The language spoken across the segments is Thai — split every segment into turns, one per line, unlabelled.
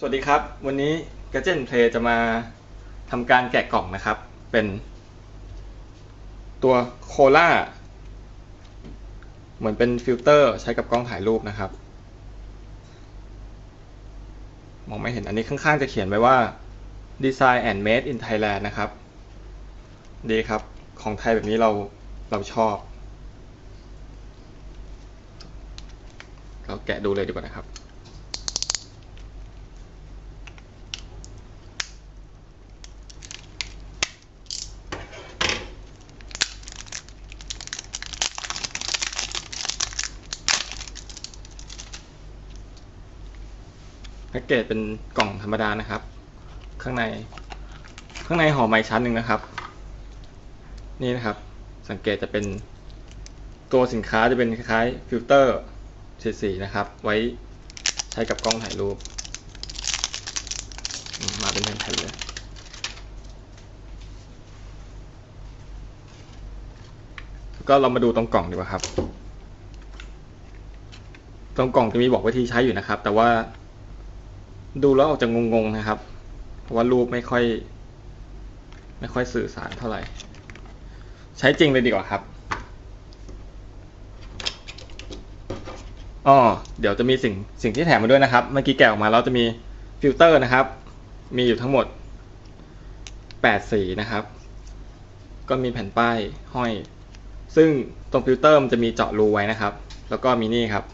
สวัสดีครับ วันนี้ g a d g e t Play จะมาทำการแกะกล่องนะครับ เป็น ตัวโคล่าเหมือนเป็นฟิลเตอร์ใช้กับกล้องถ่ายรูปนะครับ มองไม่เห็นอันนี้ข้างๆจะเขียนไว้ว่า Design and Made in Thailand นะครับ ดีครับ ของไทยแบบนี้เราเราชอบ เราแกะดูเลยดีกว่านะครับ แพ็กเกจเป็นกล่องธรรมดานะครับ ข้างในข้างในห่อไม้ชั้นหนึ่งนะครับ นี่นะครับสังเกตจะเป็นตัวสินค้าจะเป็นคล้ายๆฟิลเตอร์สีนะครับ ไว้ใช้กับกล้องถ่ายรูป มาเป็นแผ่นๆเลยแล้วก็เรามาดูตรงกล่องดีกว่าครับ ตรงกล่องจะมีบอกวิธีใช้อยู่นะครับ แต่ว่า ดูแล้วออกจะงงๆนะครับ เพราะว่ารูปไม่ค่อย ไม่ค่อยสื่อสารเท่าไหร่ ใช้จริงเลยดีกว่าครับอ๋อเดี๋ยวจะมีสิ่งสิ่งที่แถมมาด้วยนะครับ เมื่อกี้แกะออกมาแล้วจะมีฟิลเตอร์นะครับ มีอยู่ทั้งหมด 8 สีนะครับ ก็มีแผ่นป้ายห้อย ซึ่งตรงฟิลเตอร์มันจะมีเจาะรูไว้นะครับ แล้วก็มีนี่ครับ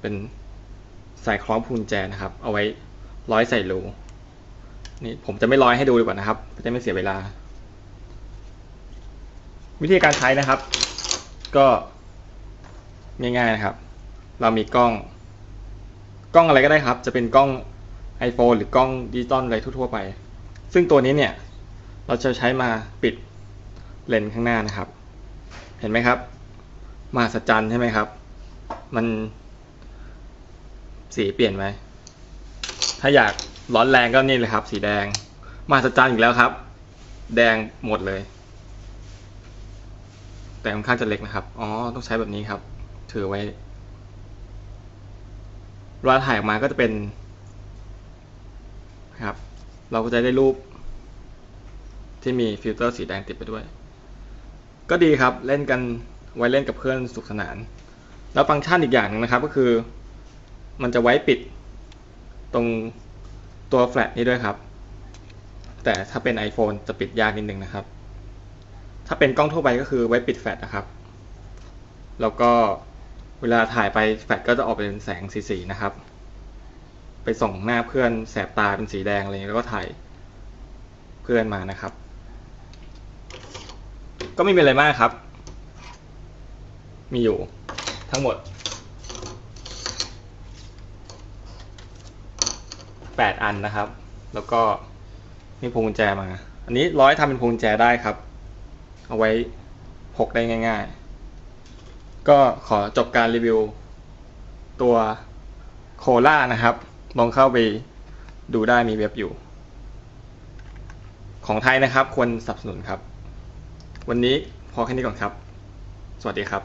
เป็น ใส่คล้องพูนแจนะครับ เอาไว้ร้อยใส่รูนี่ผมจะไม่ร้อยให้ดูดีกว่านะครับจะไม่เสียเวลา วิธีการใช้นะครับ ก็ง่ายๆนะครับ เรามีกล้อง กล้องอะไรก็ได้ครับ จะเป็นกล้อง iPhone หรือกล้องดิจิตอลอะไรทั่วๆไป ซึ่งตัวนี้เนี่ย เราจะใช้มาปิดเลนส์ข้างหน้านะครับ เห็นไหมครับ มาสจันใช่ไหมครับ มัน สีเปลี่ยนไหม ถ้าอยากร้อนแรงก็นี่เลยครับ สีแดง มาสจันอีกแล้วครับ แดงหมดเลย แต่ค่อนข้างจะเล็กนะครับ อ๋อ ต้องใช้แบบนี้ครับ ถือไว้เวลาถ่ายออกมาก็จะเป็นครับ เราก็จะได้รูป ที่มีฟิลเตอร์สีแดงติดไปด้วย ก็ดีครับ เล่นกันไว้เล่นกับเพื่อนสุขสนาน แล้วฟังก์ชันอีกอย่างหนึงนะครับก็คือ มันจะไว้ปิดตรงตัวแฟลชนี้ด้วยครับ แต่ถ้าเป็น iPhone จะปิดยากนิดนึงนะครับ ถ้าเป็นกล้องทั่วไปก็คือไว้ปิดแฟลชนะครับ แล้วก็เวลาถ่ายไปแฟลชก็จะออกเป็นแสงสีๆนะครับ ไปส่งหน้าเพื่อนแสบตาเป็นสีแดงอะไรอย่างเงี้ยแล้วก็ถ่ายเพื่อนมานะครับ ก็ไม่มีอะไรมากครับ มีอยู่ทั้งหมด แปดอันนะครับ แล้วก็มีพวงกุญแจมา อันนี้ร้อยทำเป็นพวงกุญแจได้ครับ เอาไว้พกได้ง่าย ๆ ก็ขอจบการรีวิว ตัวโคล่านะครับ ลองเข้าไปดูได้มีเว็บอยู่ ของไทยนะครับควรสนับสนุนครับ วันนี้พอแค่นี้ก่อนครับ สวัสดีครับ